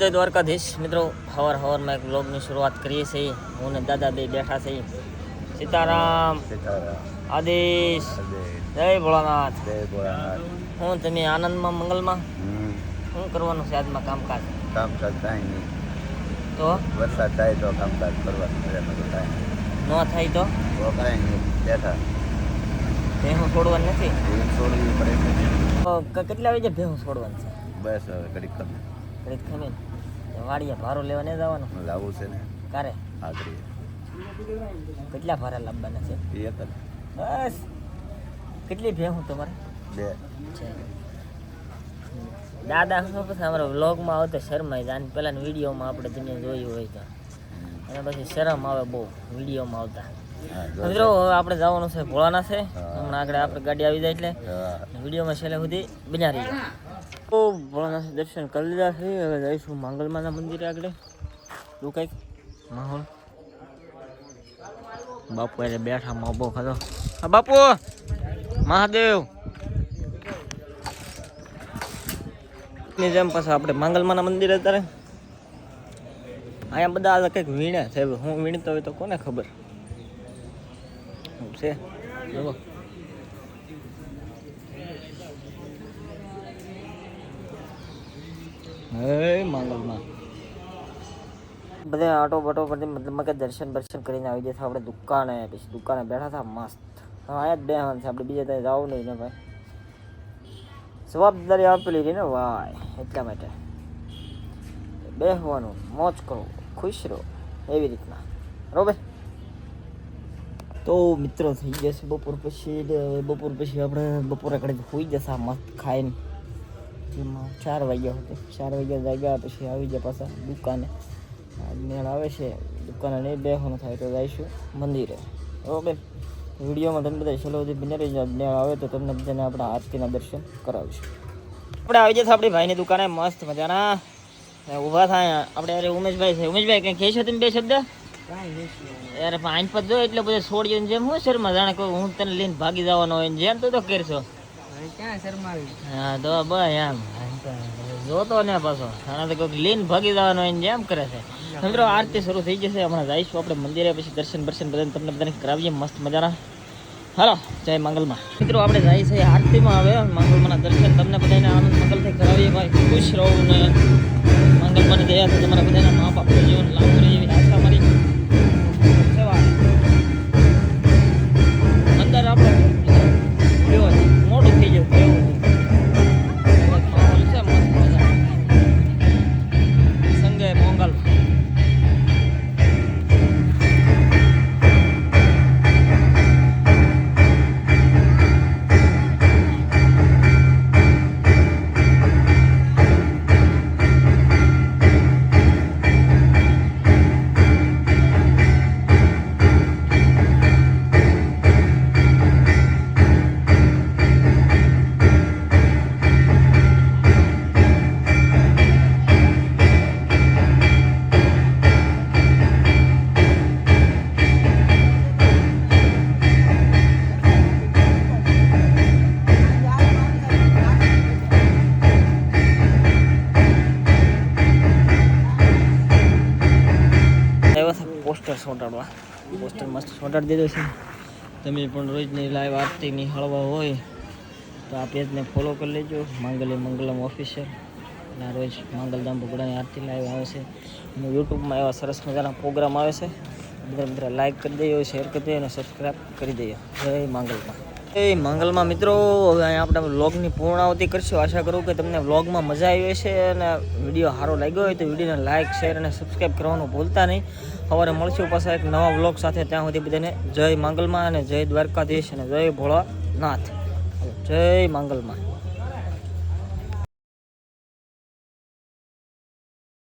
જય દ્વારકાધીશ. મિત્રો હવાર હવારમાં એક બ્લોગની શરૂઆત કરીએ છીએ. હું ને દાદા બે બેઠા છીએ. સીતારામ. આદેશ. જય ભોળાનાથ. જય ભોળાનાથ. હું તમે આનંદમાં મંગલમાં? શું કરવાનું છે આજમાં કામકાજ? કામકાજ થાય નહીં. તો? વરસાદ થાય તો કામકાજ કરવાનું છે નહીં. ન થાય તો? કાંઈ નહીં. બેઠા. ભેહું છોડવાનું નથી? છોડવી પડે કેટલા વાગે ભેહું છોડવાનું છે? બસ હવે ઘડીક ખમે ખમીન વાડીએ ભારો લેવા નહીં જવાનું. લાવવું છે ને. કારે? આખરી. કેટલા ભારા લાવવાના છે? એક બસ. કેટલી ભેહું તમારે? બે. છે. દાદા શું પછી અમારા વ્લોગમાં આવતો શરમાઈ જાય પહેલાં વિડીયોમાં આપણે જેને જોયું હોય તો. અને પછી શરમ આવે બહુ વિડીયોમાં આવતા. મિત્રો હવે આપણે જવાનું છે ભોળાના છે. હમણાં આગળ આપણે ગાડી આવી જાય એટલે વિડીયોમાં છેલ્લે સુધી બન્યા રહીએ તો ભોળાનાથ દર્શન કરી લીધા છે. હવે જઈશું માંગલમાના મંદિરે આગળ. તું કંઈક? માહોલ. બાપુ એટલે બેઠા મોબો ખરો. હા, બાપુ! મહાદેવ! ની જેમ પાછા આપણે માંગલમાના મંદિરે અત્યારે. અહીંયા બધા કંઈક વીણે છે. હું વીણતો હોય તો કોને ખબર? છે? જુઓ. હે માંગલમાં. બધે આટો બટો પરથી મતલબ કે દર્શન દર્શન કરીને આવી જતા આપણે દુકાને પછી દુકાને બેઠા હતા મસ્ત. આયા જ બે બેહવાનું છે આપણે બીજા ત્યાં જવું નહીં ને ભાઈ. જવાબદારી આપેલી રહી ને વાય એટલા માટે. બેસવાનું મોજ કરો ખુશ રહો એવી રીતના. બરોબર? તો મિત્રો થઈ જશે બપોર પછી બપોર પછી આપણે બપોરે કડે હોઈ જશે મસ્ત ખાઈને. જેમાં ચાર વાગ્યા સુધી. ચાર વાગ્યા જાગ્યા પછી આવી ગયા પાછા દુકાને. મેળ આવે છે દુકાને નહીં બેસવાનું થાય તો જઈશું મંદિરે. ઓકે વિડીયોમાં તમે બધા છેલ્લો સુધી બને રહી મેળ આવે તો તમને બધાને આપણા આરતીના દર્શન કરાવીશું. આપણે આવી જશે આપણી ભાઈની દુકાને. મસ્ત મજાના. ઊભા થાય. આપણે અરે ઉમેશભાઈ છે. ઉમેશભાઈ કંઈ કહેશો તમે બે શબ્દ? યાર પાંચ પદ જો એટલે બધા છોડ્યો જેમ હું શર્મા જાણે કોઈ હું તને લઈને ભાગી જવાનો હોય ને જેમ તો તો કરશો. છે. આરતી શરૂ થઈ જશે હમણાં જઈશું આપણે મંદિરે, પછી દર્શન દર્શન બધાને તમને કરાવીએ. મસ્ત મજાના. હાલો, જય મંગલમાં. મિત્રો, આપણે જઈએ છીએ આરતીમાં હવે. મંગલમાના દર્શન તમને બધાને આનંદ મંગલથી કરાવીએ. ભાઈ, ખુશ રહો ને બધાના મા બાપનું જીવન લાંબુ પોસ્ટર સોંટાડવા. પોસ્ટર મસ્ત સોંટાડી દીધો છે. તમે પણ રોજની લાઈવ આરતીની હળવા હોય તો આ પેજને ફોલો કરી લેજો. માંગલ્ય મંગલમ ઓફિશિયલ અને રોજ માંગલધામ ભગડાની આરતી લાઈવ આવે છે અને યુટ્યુબમાં એવા સરસ મજાના પ્રોગ્રામ આવે છે. બધા મિત્રો લાઈક કરી દઈએ શેર કરી દઈએ અને સબસ્ક્રાઈબ કરી દઈએ જય માંગલમાં. એ મંગલમાં મિત્રો, હવે અહીંયા આપણે વ્લોગની પૂર્ણાવતી કરશું. આશા કરું કે તમને વ્લોગમાં મજા આવી હશે અને વીડિયો સારો લાગ્યો હોય તો વિડીયોને લાઇક શેર અને સબસ્ક્રાઈબ કરવાનું ભૂલતા નહીં. સવારે મળશું પાછા એક નવા વ્લોગ સાથે. ત્યાં સુધી બધાને જય મંગલમાં અને જય દ્વારકાધીશ અને જય ભોળાનાથ. જય માંગલમાં.